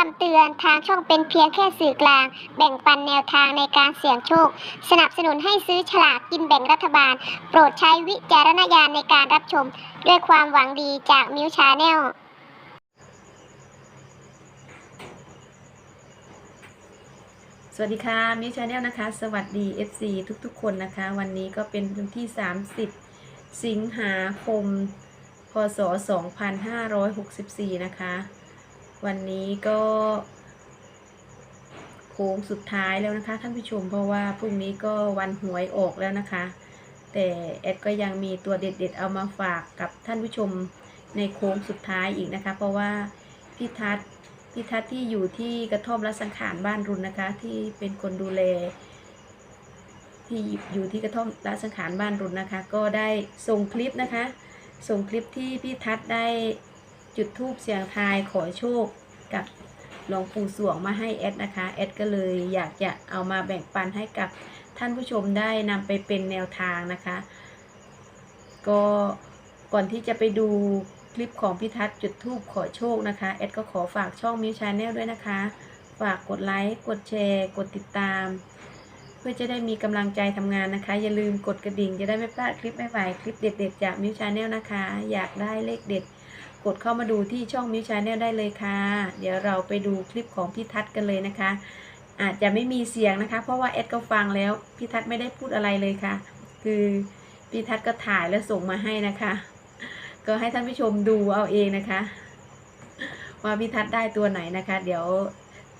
คำเตือนทางช่องเป็นเพียงแค่สื่อกลาง แบ่งปันแนวทางในการเสี่ยงโชค สนับสนุนให้ซื้อฉลากกินแบ่งรัฐบาล โปรดใช้วิจารณญาณในการรับชม ด้วยความหวังดีจากมิวชาแนลสวัสดีค่ะมิวชาแนลนะคะ สวัสดี FC ทุกๆ คนนะคะ วันนี้ก็เป็นวันที่ 30 สิงหาคม พศ 2564 นะคะ วันนี้ก็โค้งสุดท้ายแล้วนะคะท่านผู้ชมเพราะว่าพรุ่งนี้ก็วันหวยออกแล้วนะคะ แต่แอดก็ยังมีตัวเด็ดๆเอามาฝากกับท่านผู้ชมในโค้งสุดท้ายอีกนะคะ เพราะว่าพี่ทัศพี่ทัศที่อยู่ที่กระท่อมรัสังขารบ้านรุนนะคะ ที่เป็นคนดูแลที่อยู่ที่กระท่อมรัสังขารบ้านรุนนะคะ ก็ได้ส่งคลิปนะคะ ส่งคลิปที่พี่ทัศได้ จุดธูปเสียงทายขอโชคกับหลวงปู่สวงมาให้แอดนะคะแอดก็เลยอยากจะเอามาแบ่งปันให้กับท่านผู้ชมได้นำไปเป็นแนวทางนะคะ ก็ก่อนที่จะไปดูคลิปของพี่ทัศน์จุดทูบขอโชคนะคะแอดก็ขอฝากช่องมิวชาแนลด้วยนะคะ ฝากกดไลค์กดแชร์ กดติดตาม เพื่อจะได้มีกำลังใจทำงานนะคะ อย่าลืมกดกระดิ่งจะได้ไม่พลาดคลิปใหม่ๆคลิปเด็ด ๆ จากมิวชาแนลนะคะ อยากได้เลขเด็ด กดเข้ามาดูที่ช่องมิวชาแนลได้เลยค่ะ เดี๋ยวเราไปดูคลิปของพี่ทัศน์กันเลยนะคะ อาจจะไม่มีเสียงนะคะ เพราะว่าแอดก็ฟังแล้วพี่ทัศน์ไม่ได้พูดอะไรเลยค่ะ คือพี่ทัศน์ก็ถ่ายแล้วส่งมาให้นะคะ ก็ให้ท่านผู้ชมดูเอาเองนะคะ ว่าพี่ทัศน์ได้ตัวไหนนะคะ เดี๋ยว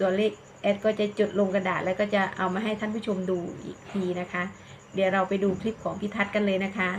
ตัวเลขแอดก็จะจดลงกระดาษแล้วก็จะเอามาให้ท่านผู้ชมดูอีกทีนะคะ เดี๋ยวเราไปดูคลิปของพี่ทัศน์กันเลยนะคะ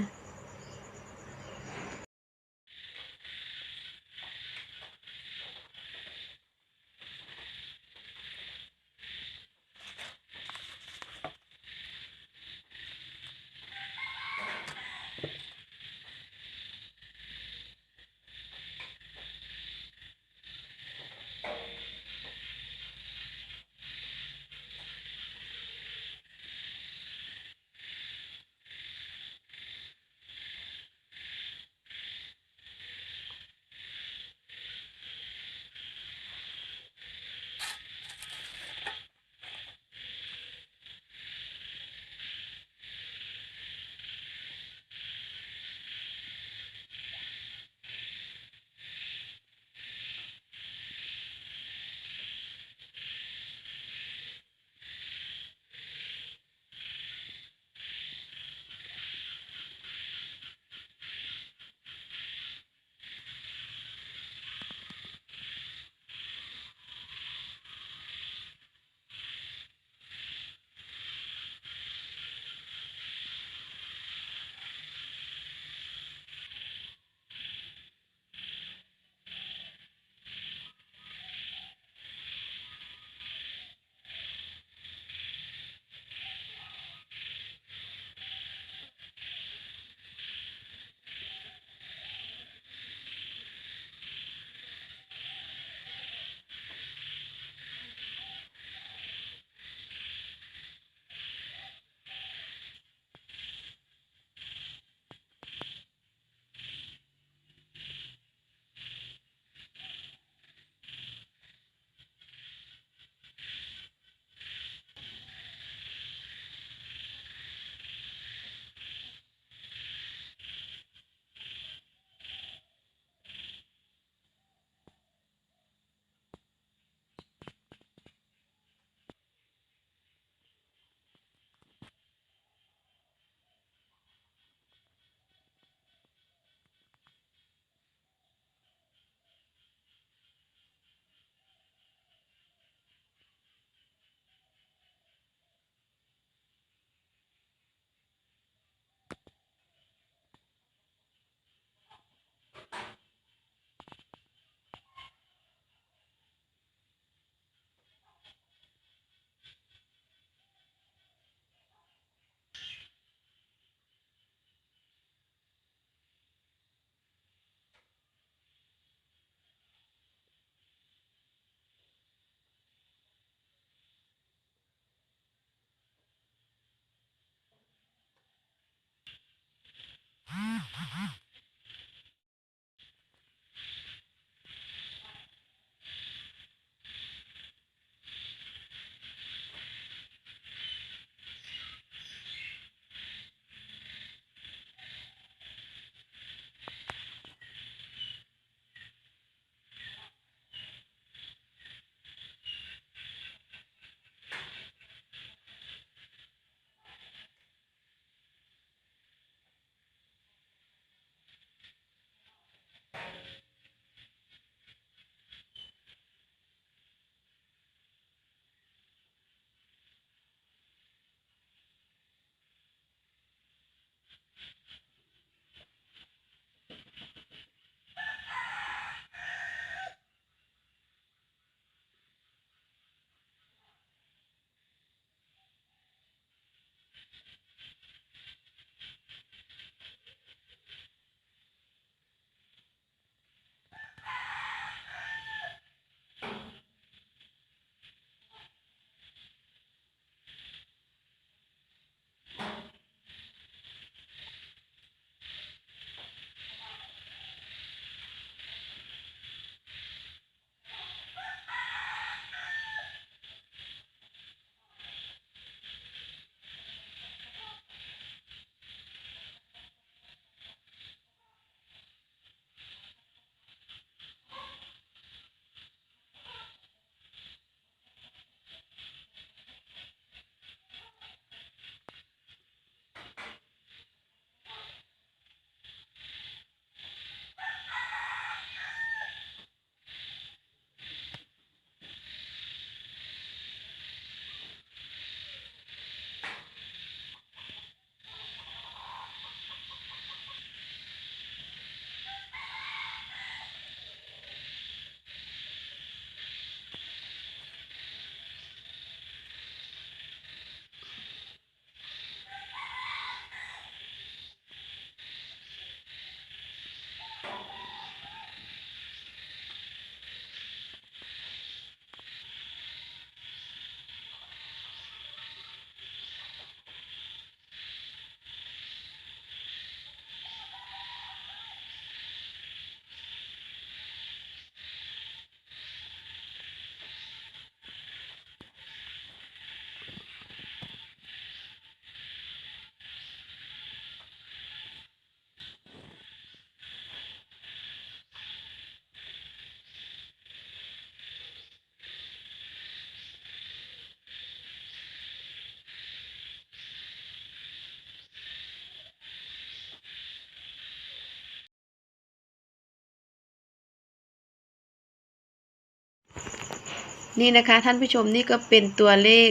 นี่นะคะท่านผู้ชมนี่ก็เป็นตัวเลข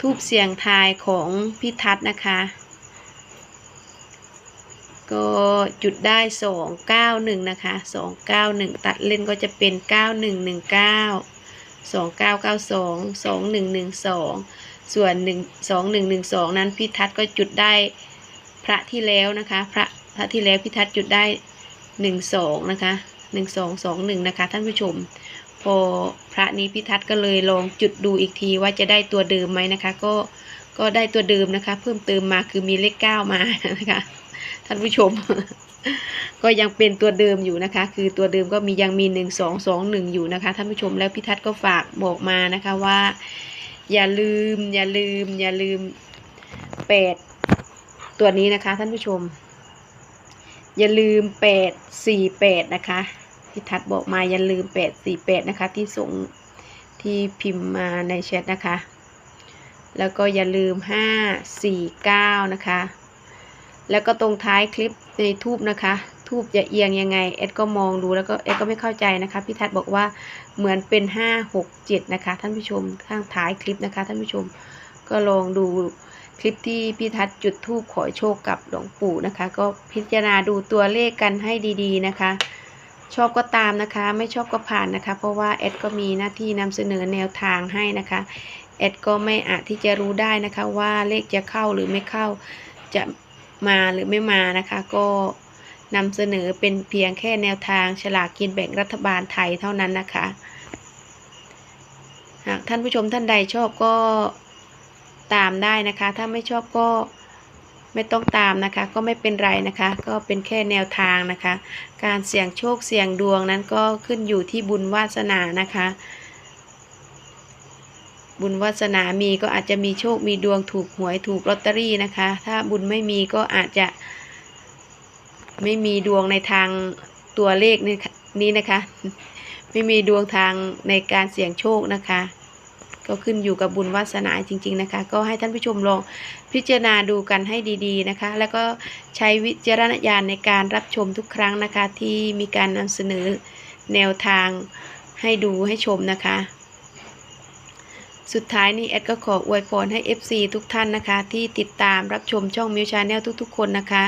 ทูบเสียงทายของพี่ทัศน์นะคะ ก็จุดได้สองเก้าหนึ่งนะคะสองเก้าหนึ่งตัดเล่นก็จะเป็นเก้าหนึ่งหนึ่งเก้าสองเก้าเก้าสองสองหนึ่งหนึ่งสองส่วนหนึ่งสองหนึ่งหนึ่งสองนั้นพี่ทัศน์ก็จุดได้พระที่แล้วนะคะพระพระที่แล้วพี่ทัศน์จุดได้หนึ่งสองนะคะหนึ่งสองสองหนึ่งนะคะท่านผู้ชม พอพระนี้พิทัศน์ก็เลยลองจุดดูอีกทีว่าจะได้ตัวเดิมไหมนะคะ ก็ก็ได้ตัวเดิมนะคะ เพิ่มเติมมาคือมีเลขเก้ามานะคะท่านผู้ชม ก็ยังเป็นตัวเดิมอยู่นะคะ คือตัวเดิมก็มียังมีหนึ่งสองสองหนึ่งอยู่นะคะท่านผู้ชมแล้วพิทัศน์ก็ฝากบอกมานะคะว่า อย่าลืม อย่าลืม อย่าลืมแปดตัวนี้นะคะท่านผู้ชม อย่าลืมแปดสี่แปดนะคะ พิทัศน์บอกมาอย่าลืมแปดสี่แปดนะคะ ที่ส่งที่พิมพ์มาในแชทนะคะ แล้วก็อย่าลืมห้าสี่เก้านะคะ แล้วก็ตรงท้ายคลิปในทูบนะคะ ทูบจะเอียงยังไงเอ็ดก็มองดูแล้วก็เอ็ดก็ไม่เข้าใจนะคะพี่ทัศน์บอกว่าเหมือนเป็นห้าหกเจ็ดนะคะ ท่านผู้ชมข้างท้ายคลิปนะคะท่านผู้ชมก็ลองดูคลิปที่พี่ทัศน์จุดทูบขอโชคกับหลวงปู่นะคะ ก็พิจารณาดูตัวเลขกันให้ดี ๆ นะคะ ชอบก็ตามนะคะ ไม่ชอบก็ผ่านนะคะ เพราะว่าเอ็ดก็มีหน้าที่นำเสนอแนวทางให้นะคะเอ็ดก็ไม่อาจที่จะรู้ได้นะคะ ว่าเลขจะเข้าหรือไม่เข้าจะมาหรือไม่มานะคะ ก็นำเสนอเป็นเพียงแค่แนวทางฉลากกินแบ่งรัฐบาลไทยเท่านั้นนะคะ หากท่านผู้ชมท่านใดชอบก็ตามได้นะคะ ถ้าไม่ชอบก็ ไม่ต้องตามนะคะ ก็ไม่เป็นไรนะคะ ก็เป็นแค่แนวทางนะคะ การเสี่ยงโชคเสี่ยงดวงนั้นก็ขึ้นอยู่ที่บุญวาสนานะคะ บุญวาสนามีก็อาจจะมีโชคมีดวงถูกหวยถูกลอตเตอรี่นะคะ ถ้าบุญไม่มีก็อาจจะ ไม่มีดวงในทางตัวเลขนี่นี้นะคะ ไม่มีดวงทางในการเสี่ยงโชคนะคะ ก็ขึ้นอยู่กับบุญวาสนาจริง ๆนะคะ ก็ให้ท่านผู้ชมลองพิจารณาดูกันให้ดีๆนะคะ แล้วก็ใช้วิจารณญาณในการรับชมทุกครั้งนะคะ ที่มีการนำเสนอแนวทางให้ดูให้ชมนะคะ สุดท้ายนี้แอดก็ขออวยพรให้ FC ทุกท่านนะคะ ที่ติดตามรับชมช่องมิวชาแนลทุกๆ คนนะคะ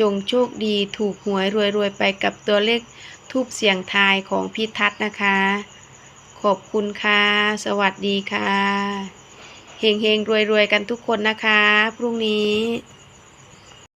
จงโชคดีถูกหวยรวยๆไปกับตัวเลขทูบเสียงทายของพี่ทัศน์นะคะ ขอบคุณค่ะ สวัสดีค่ะ เฮงเฮงรวยๆกันทุกคนนะคะ พรุ่งนี้